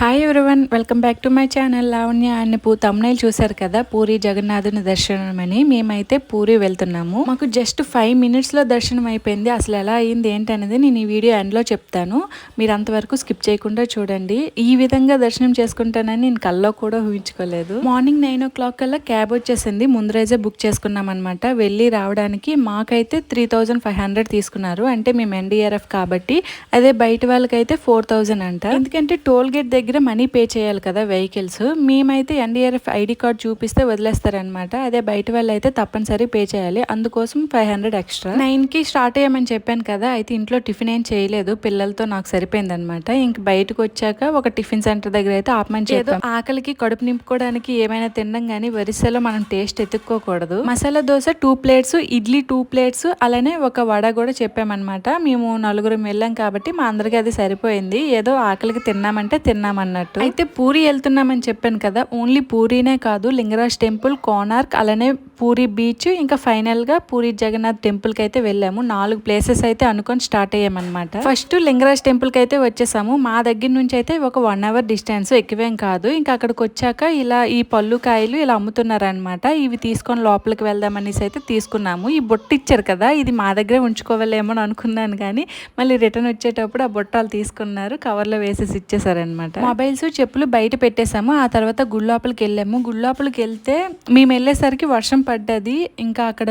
Hi everyone welcome back to my channel Lavanya అనే పూ thumbnail చూశారు కదా పూరి జగన్నాథుని దర్శనం అని మేమైతే పూరి వెళ్తున్నాము. మాకు జస్ట్ ఫైవ్ మినిట్స్లో దర్శనం అయిపోయింది. అసలు ఎలా అయింది ఏంటనేది నేను ఈ వీడియో ఎండ్లో చెప్తాను. మీరు అంతవరకు స్కిప్ చేయకుండా చూడండి. ఈ విధంగా దర్శనం చేసుకుంటానని నేను కల్లో కూడా ఊహించుకోలేదు. మార్నింగ్ నైన్ ఓ క్లాక్ కల్లా క్యాబ్ వచ్చేసింది. ముందు రోజే బుక్ చేసుకున్నాం అనమాట వెళ్ళి రావడానికి మాకైతే త్రీ థౌజండ్ ఫైవ్ హండ్రెడ్ తీసుకున్నారు. అంటే మేము ఎన్డీఆర్ఎఫ్ కాబట్టి అదే బయట వాళ్ళకైతే ఫోర్ థౌజండ్ అంట. ఎందుకంటే టోల్ గేట్ దగ్గర మనీ పే చేయాలి కదా వెహికల్స్. మేమైతే ఎన్డీఆర్ఎఫ్ ఐడి కార్డ్ చూపిస్తే వదిలేస్తారనమాట అదే బయట వాళ్ళు అయితే తప్పనిసరి పే చేయాలి. అందుకోసం ఫైవ్ హండ్రెడ్ ఎక్స్ట్రా. నైన్కి స్టార్ట్ అయ్యామని చెప్పాను కదా అయితే ఇంట్లో టిఫిన్ ఏం చేయలేదు. పిల్లలతో నాకు సరిపోయింది అనమాట ఇంక బయటకు వచ్చాక ఒక టిఫిన్ సెంటర్ దగ్గర అయితే ఆపమని చెప్పాం. ఆకలికి కడుపు నింపుకోవడానికి ఏమైనా తినడం కానీ వరిసెలో మనం taste ఎత్తుక్కోకూడదు. Masala dosa two plates idli two plates అలానే ఒక వడ కూడా చెప్పామన్నమాట. మేము నలుగురం వెళ్ళాం కాబట్టి మా అందరికి అది సరిపోయింది. ఏదో ఆకలికి తిన్నామంటే అన్నట్టు. అయితే పూరి వెళ్తున్నామని చెప్పాను కదా ఓన్లీ పూరినే కాదు లింగరాజ్ టెంపుల్ కోనార్క్ అలానే పూరి బీచ్ ఇంకా ఫైనల్గా పూరి జగన్నాథ్ టెంపుల్కి అయితే వెళ్ళాము. నాలుగు ప్లేసెస్ అయితే అనుకొని స్టార్ట్ అయ్యామన్నమాట. ఫస్ట్ లింగరాజ్ టెంపుల్కి అయితే వచ్చేసాము. మా దగ్గర నుంచి అయితే ఒక వన్ అవర్ డిస్టెన్స్ ఎక్కువేం కాదు. ఇంకా అక్కడికి వచ్చాక ఇలా ఈ పళ్ళు కాయలు ఇలా అమ్ముతున్నారనమాట ఇవి తీసుకొని లోపలికి వెళ్దామనేసి అయితే తీసుకున్నాము. ఈ బొట్టు ఇచ్చారు కదా ఇది మా దగ్గరే ఉంచుకోవాలేమో అని అనుకున్నాను కానీ మళ్ళీ రిటర్న్ వచ్చేటప్పుడు ఆ బొట్టాలు తీసుకున్నారు. కవర్లో వేసేసి ఇచ్చేసారనమాట మొబైల్స్ చెప్పులు బయట పెట్టేశాము. ఆ తర్వాత గుడి లోపలికి వెళ్ళాము. గుడి లోపలికి వెళ్తే మేము వెళ్ళేసరికి వర్షం పడ్డది. ఇంకా అక్కడ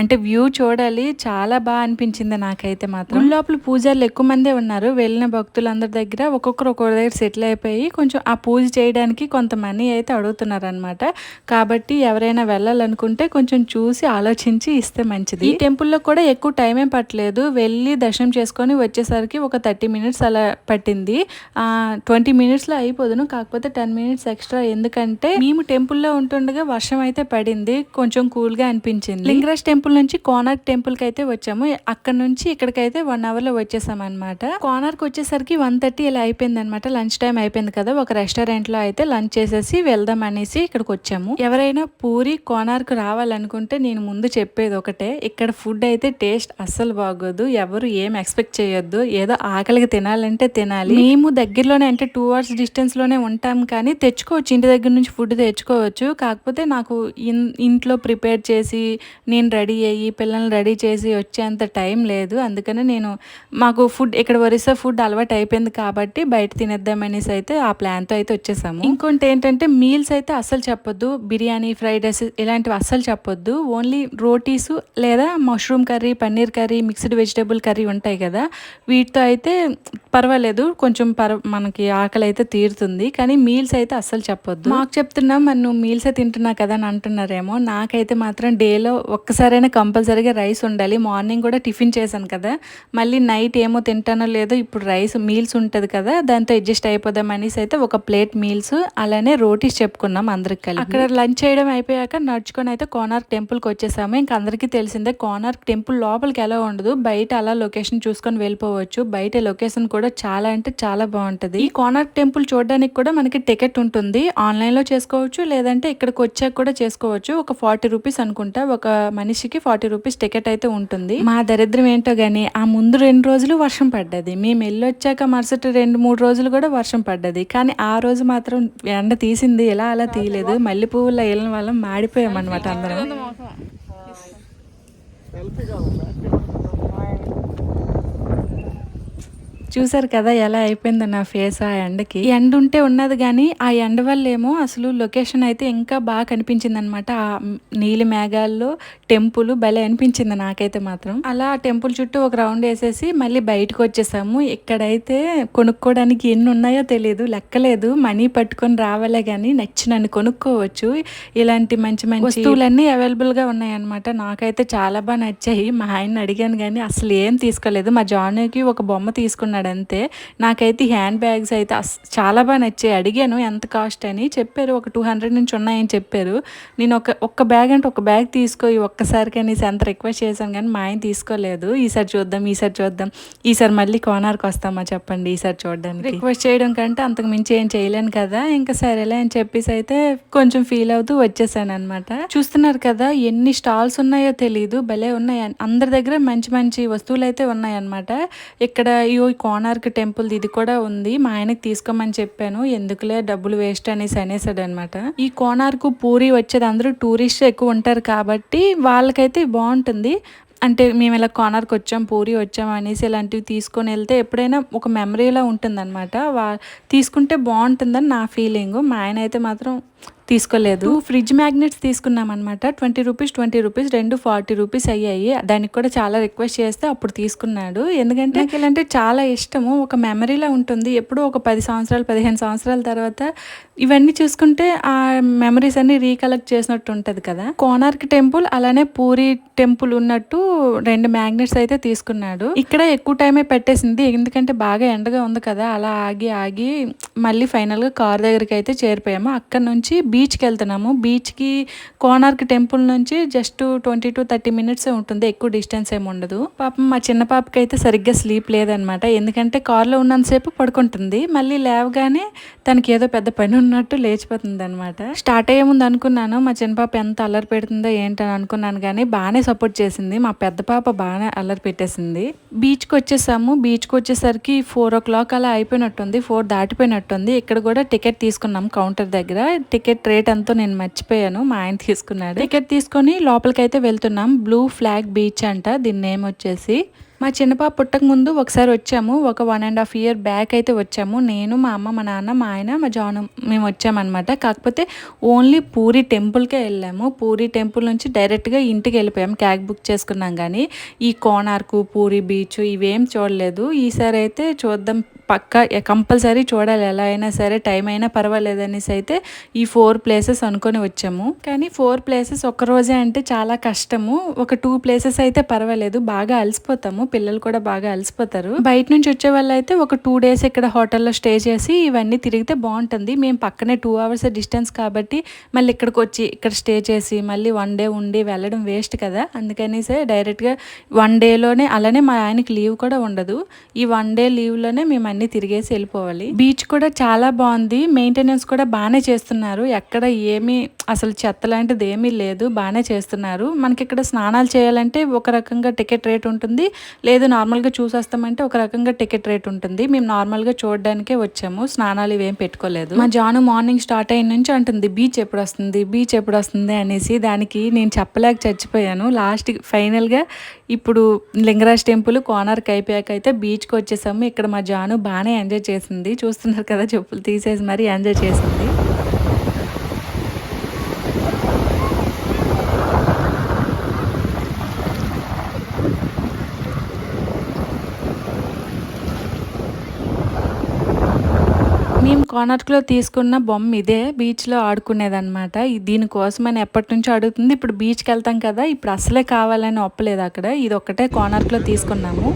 అంటే వ్యూ చూడాలి. చాలా బాగా అనిపించింది నాకైతే మాత్రం. లోపల పూజారులు ఎక్కువ మందే ఉన్నారు. వెళ్ళిన భక్తులందరి దగ్గర ఒక్కొక్కరు ఒక్కొక్క దగ్గర సెటిల్ అయిపోయి కొంచెం ఆ పూజ చేయడానికి కొంత మనీ అయితే అడుగుతున్నారు అనమాట కాబట్టి ఎవరైనా వెళ్ళాలనుకుంటే కొంచెం చూసి ఆలోచించి ఇస్తే మంచిది. ఈ టెంపుల్లో కూడా ఎక్కువ టైం ఏం పట్టలేదు. వెళ్ళి దర్శనం చేసుకొని వచ్చేసరికి ఒక థర్టీ మినిట్స్ అలా పట్టింది. ట్వంటీ మినిట్స్లో అయిపోదును. కాకపోతే టెన్ మినిట్స్ ఎక్స్ట్రా. ఎందుకంటే మేము టెంపుల్లో ఉంటుండగా వర్షం అయితే పడింది. కొంచెం కూల్గా అనిపించింది. లింగరాజ్ టెంపుల్ నుంచి కోనార్క్ టెంపుల్కి అయితే వచ్చాము. అక్కడ నుంచి ఇక్కడికైతే వన్ అవర్లో వచ్చేసాం అనమాట కోనార్క్ వచ్చేసరికి వన్ థర్టీ ఇలా అయిపోయింది అనమాట లంచ్ టైం అయిపోయింది కదా. ఒక రెస్టారెంట్లో అయితే లంచ్ చేసేసి వెళ్దాం అనేసి ఇక్కడికి వచ్చాము. ఎవరైనా పూరి కోనార్క్ రావాలనుకుంటే నేను ముందు చెప్పేది ఒకటే. ఇక్కడ ఫుడ్ అయితే టేస్ట్ అస్సలు బాగోదు. ఎవరు ఏం ఎక్స్పెక్ట్ చేయొద్దు. ఏదో ఆకలికి తినాలంటే తినాలి. మేము దగ్గరలోనే అంటే టూ అవర్స్ డిస్టెన్స్లోనే ఉంటాం కానీ తెచ్చుకోవచ్చు. ఇంటి దగ్గర నుంచి ఫుడ్ తెచ్చుకోవచ్చు. కాకపోతే నాకు ఇన్- ఇంట్లో ప్రిపేర్ చేసి నేను రెడీ అయ్యి పిల్లల్ని రెడీ చేసి వచ్చేంత టైం లేదు. అందుకనే నేను మాకు ఫుడ్ ఇక్కడ ఒరిస్సా ఫుడ్ అలవాటు అయిపోయింది కాబట్టి బయట తినేద్దామనేసి అయితే ఆ ప్లాన్తో అయితే వచ్చేసాము. ఇంకొకటి ఏంటంటే మీల్స్ అయితే అస్సలు చెప్పొద్దు. బిర్యానీ ఫ్రైడ్ రైస్ ఇలాంటివి అస్సలు చెప్పొద్దు. ఓన్లీ రోటీస్ లేదా mushroom curry paneer curry mixed vegetable curry ఉంటాయి కదా. వీటితో అయితే పర్వాలేదు. కొంచెం పర్ మనకి ఆకలి అయితే తీరుతుంది కానీ మీల్స్ అయితే అస్సలు చెప్పొద్దు. మాకు చెప్తున్నాం మరి నువ్వు మీల్స్ తింటున్నా కదా అని అంటున్నారేమో. నాకైతే మాత్రం డేలో ఒక్కసారైనా కంపల్సరీగా రైస్ ఉండాలి. మార్నింగ్ కూడా టిఫిన్ చేశాను కదా. మళ్ళీ నైట్ ఏమో తింటానో లేదో ఇప్పుడు రైస్ మీల్స్ ఉంటుంది కదా. దాంతో అడ్జస్ట్ అయిపోదాం అనేసి అయితే ఒక ప్లేట్ మీల్స్ అలానే రోటీస్ చెప్పుకున్నాం అందరికి కలిపి. అక్కడ లంచ్ చేయడం అయిపోయాక నడుచుకొని అయితే కోనార్క్ టెంపుల్కి వచ్చేసాము. ఇంకా అందరికీ తెలిసిందే కోనార్క్ టెంపుల్ లోపలికి ఎలా ఉండదు. బయట అలా లొకేషన్ చూసుకొని వెళ్ళిపోవచ్చు. బయట లొకేషన్ కూడా చాలా అంటే చాలా బాగుంటది. ఈ కోనార్క్ టెంపుల్ చూడడానికి కూడా మనకి టికెట్ ఉంటుంది. ఆన్లైన్లో చేసుకోవచ్చు లేదంటే ఇక్కడికి వచ్చాక కూడా చేసుకోవచ్చు. ఒక ఫార్టీ రూపీస్ అనుకుంటా ఒక మనిషికి ఫార్టీ రూపీస్ టికెట్ అయితే ఉంటుంది. మా దరిద్రం ఏంటో గానీ ఆ ముందు రెండు రోజులు వర్షం పడ్డది. మేము వెళ్ళొచ్చాక మరుసటి రెండు మూడు రోజులు కూడా వర్షం పడ్డది. కానీ ఆ రోజు మాత్రం ఎండ తీసింది. ఎలా అలా తీయలేదు. మల్లె పువ్వుల వెళ్ళిన వాళ్ళం మాడిపోయాం అనమాట అందరం చూసారు కదా ఎలా అయిపోయింది నా ఫేస్ ఆ ఎండకి. ఎండ ఉంటే ఉన్నది కానీ ఆ ఎండ వల్ల ఏమో అసలు లొకేషన్ అయితే ఇంకా బాగా కనిపించింది అనమాట ఆ నీలి మేఘాల్లో టెంపుల్ భలే అనిపించింది నాకైతే మాత్రం. అలా ఆ టెంపుల్ చుట్టూ ఒక రౌండ్ వేసేసి మళ్ళీ బయటకు వచ్చేసాము. ఇక్కడైతే కొనుక్కోవడానికి ఎన్ని ఉన్నాయో తెలియదు లెక్కలేదు. మనీ పట్టుకొని రావాలే కానీ నచ్చినన్ని కొనుక్కోవచ్చు. ఇలాంటి మంచి మంచి వస్తువులన్నీ అవైలబుల్గా ఉన్నాయన్నమాట. నాకైతే చాలా బాగా నచ్చాయి. మా ఆయన అడిగాను కానీ అసలు ఏం తీసుకోలేదు. మా జానుకి ఒక బొమ్మ తీసుకున్నాడు. అంతే నాకైతే హ్యాండ్ బ్యాగ్స్ అయితే చాలా బాగా నచ్చాయి. అడిగాను ఎంత కాస్ట్ అని చెప్పారు. ఒక టూ హండ్రెడ్ నుంచి ఉన్నాయని చెప్పారు. నేను ఒక ఒక్క బ్యాగ్ అంటే ఒక బ్యాగ్ తీసుకో ఒక్కసారి ఒక్కసారికి అనేసి ఎంత రిక్వెస్ట్ చేశాను కానీ మా ఆయన తీసుకోలేదు. ఈసారి చూద్దాం ఈసారి చూద్దాం. ఈసారి మళ్ళీ కోనార్కి వస్తామా చెప్పండి ఈసారి చూడడానికి. రిక్వెస్ట్ చేయడం కంటే అంతకు మించి ఏం చేయలేను కదా. ఇంకా సరేలే అని చెప్పేసి అయితే కొంచెం ఫీల్ అవుతూ వచ్చేసాను అనమాట చూస్తున్నారు కదా ఎన్ని స్టాల్స్ ఉన్నాయో తెలియదు భలే ఉన్నాయి. అందరి దగ్గర మంచి మంచి వస్తువులు అయితే ఉన్నాయన్నమాట. ఇక్కడ ఈ కోనార్క్ టెంపుల్ ఇది కూడా ఉంది. మా ఆయనకి తీసుకోమని చెప్పాను. ఎందుకులే డబ్బులు వేస్ట్ అనేసి అనేసాడు అనమాట ఈ కోనార్క్ పూరి వచ్చేది అందరూ టూరిస్ట్ ఎక్కువ ఉంటారు కాబట్టి వాళ్ళకైతే బాగుంటుంది. అంటే మేము ఇలా కోనార్క్ వచ్చాం పూరి వచ్చాం అనేసి ఇలాంటివి తీసుకొని వెళ్తే ఎప్పుడైనా ఒక మెమరీలా ఉంటుందన్నమాట. వా తీసుకుంటే బాగుంటుందని నా ఫీలింగ్ మా ఆయన అయితే మాత్రం తీసుకోలేదు. ఫ్రిడ్జ్ మ్యాగ్నెట్స్ తీసుకున్నాం అనమాట ట్వంటీ రూపీస్ ట్వంటీ రూపీస్ రెండు ఫార్టీ రూపీస్ అయ్యాయి. దానికి కూడా చాలా రిక్వెస్ట్ చేస్తే అప్పుడు తీసుకున్నాడు. ఎందుకంటే నాకు ఇలాంటి చాలా ఇష్టము. ఒక మెమరీలా ఉంటుంది. ఎప్పుడో ఒక పది సంవత్సరాలు పదిహేను సంవత్సరాల తర్వాత ఇవన్నీ చూసుకుంటే ఆ మెమరీస్ అన్ని రీకలెక్ట్ చేసినట్టు ఉంటుంది కదా. కోనార్క్ టెంపుల్ అలానే పూరి టెంపుల్ ఉన్నట్టు రెండు మ్యాగ్నెట్స్ అయితే తీసుకున్నాడు. ఇక్కడ ఎక్కువ టైమే పెట్టేసింది. ఎందుకంటే బాగా ఎండగా ఉంది కదా. అలా ఆగి ఆగి మళ్ళీ ఫైనల్గా కార్ దగ్గరికి అయితే చేరిపోయాము. అక్కడ నుంచి బీచ్కి వెళ్తున్నాము బీచ్కి కోనార్క్ టెంపుల్ నుంచి just twenty to thirty minutes ఉంటుంది. ఎక్కువ డిస్టెన్స్ ఏమి ఉండదు. పాపం మా చిన్న పాపకి అయితే సరిగ్గా స్లీప్ లేదనమాట ఎందుకంటే కార్లో ఉన్నంతసేపు పడుకుంటుంది. మళ్ళీ లేవగానే తనకి ఏదో పెద్ద పని ఉన్నట్టు లేచిపోతుంది అనమాట స్టార్ట్ అయ్యే ముందు అనుకున్నాను మా చిన్న పాప ఎంత అల్లరి పెడుతుందో ఏంటని అనుకున్నాను కానీ బాగానే సపోర్ట్ చేసింది. మా పెద్ద పాప బాగానే అల్లరి పెట్టేసింది. బీచ్కి వచ్చేసాము. బీచ్కి వచ్చేసరికి ఫోర్ ఓ క్లాక్ అలా అయిపోయినట్టుంది. ఫోర్ దాటిపోయినట్టుంది. ఇక్కడ కూడా టికెట్ తీసుకున్నాం కౌంటర్ దగ్గర. టికెట్ రేట్ ఎంతో నేను మర్చిపోయాను. మా ఆయన తీసుకున్నాడు. టికెట్ తీసుకొని లోపలికి అయితే వెళ్తున్నాం. బ్లూ ఫ్లాగ్ బీచ్ అంట. దీని నేమ్ వచ్చేసి. మా చిన్నపా పుట్టక ముందు ఒకసారి వచ్చాము. ఒక one and half year back అయితే వచ్చాము. నేను మా అమ్మ మా నాన్న మా ఆయన మా జాను మేము వచ్చామన్నమాట. కాకపోతే ఓన్లీ పూరి టెంపుల్కే వెళ్ళాము. పూరి టెంపుల్ నుంచి డైరెక్ట్గా ఇంటికి వెళ్ళిపోయాము క్యాబ్ బుక్ చేసుకున్నాం కానీ ఈ కోనార్కు పూరి బీచ్ ఇవేం చూడలేదు. ఈసారి అయితే చూద్దాం పక్క కంపల్సరీ చూడాలి. ఎలా అయినా సరే టైం అయినా పర్వాలేదు అనేసి అయితే ఈ ఫోర్ ప్లేసెస్ అనుకొని వచ్చాము. కానీ ఫోర్ ప్లేసెస్ ఒక్కరోజే రోజే అంటే చాలా కష్టము. ఒక టూ ప్లేసెస్ అయితే పర్వాలేదు. బాగా అలసిపోతాము. పిల్లలు కూడా బాగా అలసిపోతారు. బయట నుంచి వచ్చే వాళ్ళు అయితే ఒక టూ డేస్ ఇక్కడ హోటల్లో స్టే చేసి ఇవన్నీ తిరిగితే బాగుంటుంది. మేము పక్కనే టూ అవర్స్ డిస్టెన్స్ కాబట్టి మళ్ళీ ఇక్కడికి వచ్చి ఇక్కడ స్టే చేసి మళ్ళీ వన్ డే ఉండి వెళ్ళడం వేస్ట్ కదా. అందుకనేసే డైరెక్ట్గా వన్ డేలోనే అలానే మా ఆయనకి లీవ్ కూడా ఉండదు. ఈ వన్ డే లీవ్లోనే మేము అన్ని తిరిగేసి వెళ్ళిపోవాలి. బీచ్ కూడా చాలా బాగుంది. మెయింటెనెన్స్ కూడా బాగానే చేస్తున్నారు. ఎక్కడ ఏమీ అసలు చెత్త లాంటిది ఏమీ లేదు బాగానే చేస్తున్నారు. మనకి ఇక్కడ స్నానాలు చేయాలంటే ఒక రకంగా టికెట్ రేట్ ఉంటుంది. లేదు నార్మల్గా చూసేస్తామంటే ఒక రకంగా టికెట్ రేట్ ఉంటుంది. మేము నార్మల్గా చూడడానికే వచ్చాము. స్నానాలు ఇవేం పెట్టుకోలేదు. మా జాను మార్నింగ్ స్టార్ట్ అయిన నుంచి అంటుంది బీచ్ ఎప్పుడు వస్తుంది బీచ్ ఎప్పుడు వస్తుంది అనేసి దానికి నేను చెప్పలేక చచ్చిపోయాను. లాస్ట్ ఫైనల్గా ఇప్పుడు లింగరాజ్ టెంపుల్ కోనార్క్ అయిపోయాక అయితే బీచ్కి వచ్చేసాము. ఇక్కడ మా జాను బాగానే ఎంజాయ్ చేసింది. చూస్తున్నారు కదా చెప్పులు తీసేసి మరీ ఎంజాయ్ చేసింది. మేము కోనార్క్లో తీసుకున్న బొమ్మ ఇదే. బీచ్లో ఆడుకునేదన్నమాట. ఇది దీనికోసమని ఎప్పటి నుంచో అడుగుతుంది. ఇప్పుడు బీచ్కి వెళ్తాం కదా. ఇప్పుడు అసలే కావాలని ఒప్పలేదు అక్కడ. ఇది ఒక్కటే కోనార్క్లో తీసుకున్నాము.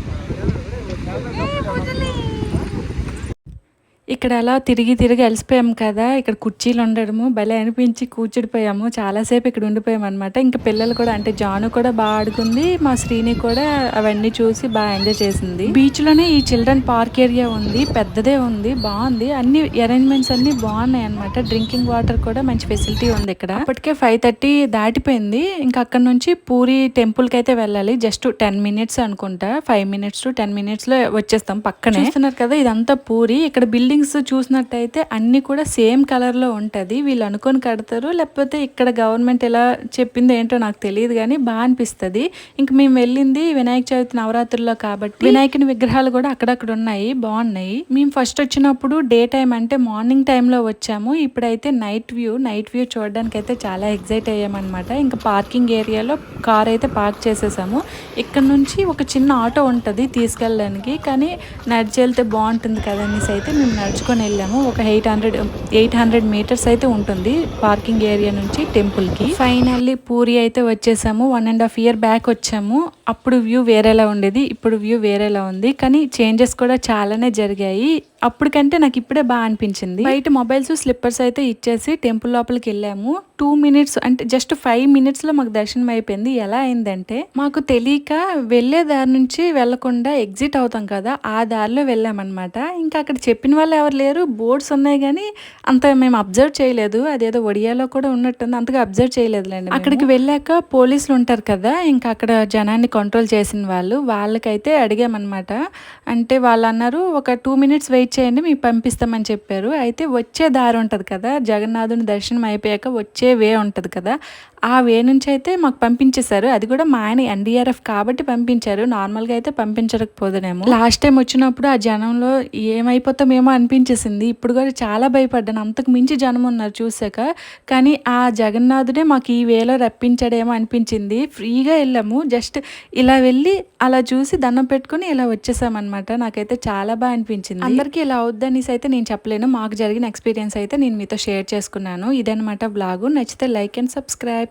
ఇక్కడ అలా తిరిగి తిరిగి అలసిపోయాము కదా ఇక్కడ కుర్చీలు ఉండడము భలే అనిపించి కూర్చుడిపోయాము చాలాసేపు ఇక్కడ ఉండిపోయాము అనమాట ఇంకా పిల్లలు కూడా అంటే జాను కూడా బాగా ఆడుకుంది మా శ్రీని కూడా అవన్నీ చూసి బాగా ఎంజాయ్ చేసింది. బీచ్లోనే ఈ చిల్డ్రన్ పార్క్ ఏరియా ఉంది పెద్దదే ఉంది బాగుంది అన్ని అరేంజ్మెంట్స్ అన్ని బాగున్నాయి అనమాట డ్రింకింగ్ వాటర్ కూడా మంచి ఫెసిలిటీ ఉంది ఇక్కడ. అప్పటికే ఫైవ్ థర్టీ దాటిపోయింది ఇంకా అక్కడ నుంచి పూరి టెంపుల్కి అయితే వెళ్ళాలి జస్ట్ టెన్ మినిట్స్ అనుకుంటా ఫైవ్ మినిట్స్ టు టెన్ మినిట్స్లో వచ్చేస్తాం పక్కనే. చూస్తున్నారు కదా ఇదంతా పూరి ఇక్కడ బిల్డింగ్ బిల్డింగ్స్ చూసినట్టయితే అన్ని కూడా సేమ్ కలర్లో ఉంటది. వీళ్ళు అనుకొని కడతారు. లేకపోతే ఇక్కడ గవర్నమెంట్ ఎలా చెప్పిందో ఏంటో నాకు తెలియదు కానీ బాగా అనిపిస్తుంది. ఇంక మేము వెళ్ళింది వినాయక చవితి నవరాత్రుల్లో కాబట్టి వినాయకుని విగ్రహాలు కూడా అక్కడక్కడ ఉన్నాయి. బాగున్నాయి. మేము ఫస్ట్ వచ్చినప్పుడు డే టైం అంటే మార్నింగ్ టైంలో వచ్చాము. ఇప్పుడైతే నైట్ వ్యూ నైట్ వ్యూ చూడడానికి అయితే చాలా ఎగ్జైట్ అయ్యామన్నమాట. ఇంకా పార్కింగ్ ఏరియాలో కార్ అయితే పార్క్ చేసేసాము. ఇక్కడ నుంచి ఒక చిన్న ఆటో ఉంటుంది తీసుకెళ్ళడానికి. కానీ నడిచి వెళ్తే బాగుంటుంది కదనేసి అయితే మేము నడుచుకొని వెళ్ళాము. ఒక eight hundred eight hundred metres అయితే ఉంటుంది పార్కింగ్ ఏరియా నుంచి టెంపుల్కి. ఫైనల్లీ పూరి అయితే వచ్చేసాము. One and half year back వచ్చాము. అప్పుడు వ్యూ వేరేలా ఉండేది. ఇప్పుడు వ్యూ వేరేలా ఉంది. కానీ చేంజెస్ కూడా చాలానే జరిగాయి. అప్పటికంటే నాకు ఇప్పుడే బాగా అనిపించింది. బయట మొబైల్స్ స్లిప్పర్స్ అయితే ఇచ్చేసి టెంపుల్ లోపలికి వెళ్ళాము. టూ మినిట్స్ అంటే జస్ట్ ఫైవ్ మినిట్స్లో మాకు దర్శనం అయిపోయింది. ఎలా అయిందంటే మాకు తెలియక వెళ్ళే దారి నుంచి వెళ్ళకుండా ఎగ్జిట్ అవుతాం కదా ఆ దారిలో వెళ్ళామన్నమాట. ఇంకా అక్కడ చెప్పిన వాళ్ళ వాళ్ళు ఎవరు లేరు బోర్డ్స్ ఉన్నాయి కానీ అంత మేము అబ్జర్వ్ చేయలేదు. అదేదో ఒడియాలో కూడా ఉన్నట్టుంది అంతగా అబ్జర్వ్ చేయలేదులేండి అక్కడికి వెళ్ళాక పోలీసులు ఉంటారు కదా ఇంకా అక్కడ జనాన్ని కంట్రోల్ చేసిన వాళ్ళు వాళ్ళకైతే అడిగామన్నమాట. అంటే వాళ్ళు అన్నారు ఒక టూ మినిట్స్ వెయిట్ చేయండి మీకు పంపిస్తామని చెప్పారు. అయితే వచ్చే దారి ఉంటుంది కదా జగన్నాథుని దర్శనం అయిపోయాక వచ్చే వే ఉంటుంది కదా ఆ వే నుంచి అయితే మాకు పంపించేశారు. అది కూడా మా ఆయన ఎన్డీఆర్ఎఫ్ కాబట్టి పంపించారు. నార్మల్గా అయితే పంపించకపోదునేమో. లాస్ట్ టైం వచ్చినప్పుడు ఆ జనంలో ఏమైపోతామేమో అనిపించేసింది. ఇప్పుడు కూడా చాలా భయపడ్డాను. అంతకు మించి జనం ఉన్నారు చూసాక కానీ ఆ జగన్నాథుడే మాకు ఈ వేలో రప్పించాడేమో అనిపించింది. ఫ్రీగా వెళ్ళాము. జస్ట్ ఇలా వెళ్ళి అలా చూసి దండం పెట్టుకుని ఇలా వచ్చేసామన్నమాట. నాకైతే చాలా బాగా అనిపించింది. అందరికీ ఇలా అవుద్దనేసి అయితే నేను చెప్పలేను. మాకు జరిగిన ఎక్స్పీరియన్స్ అయితే నేను మీతో షేర్ చేసుకున్నాను. ఇదనమాట బ్లాగు నచ్చితే like and subscribe.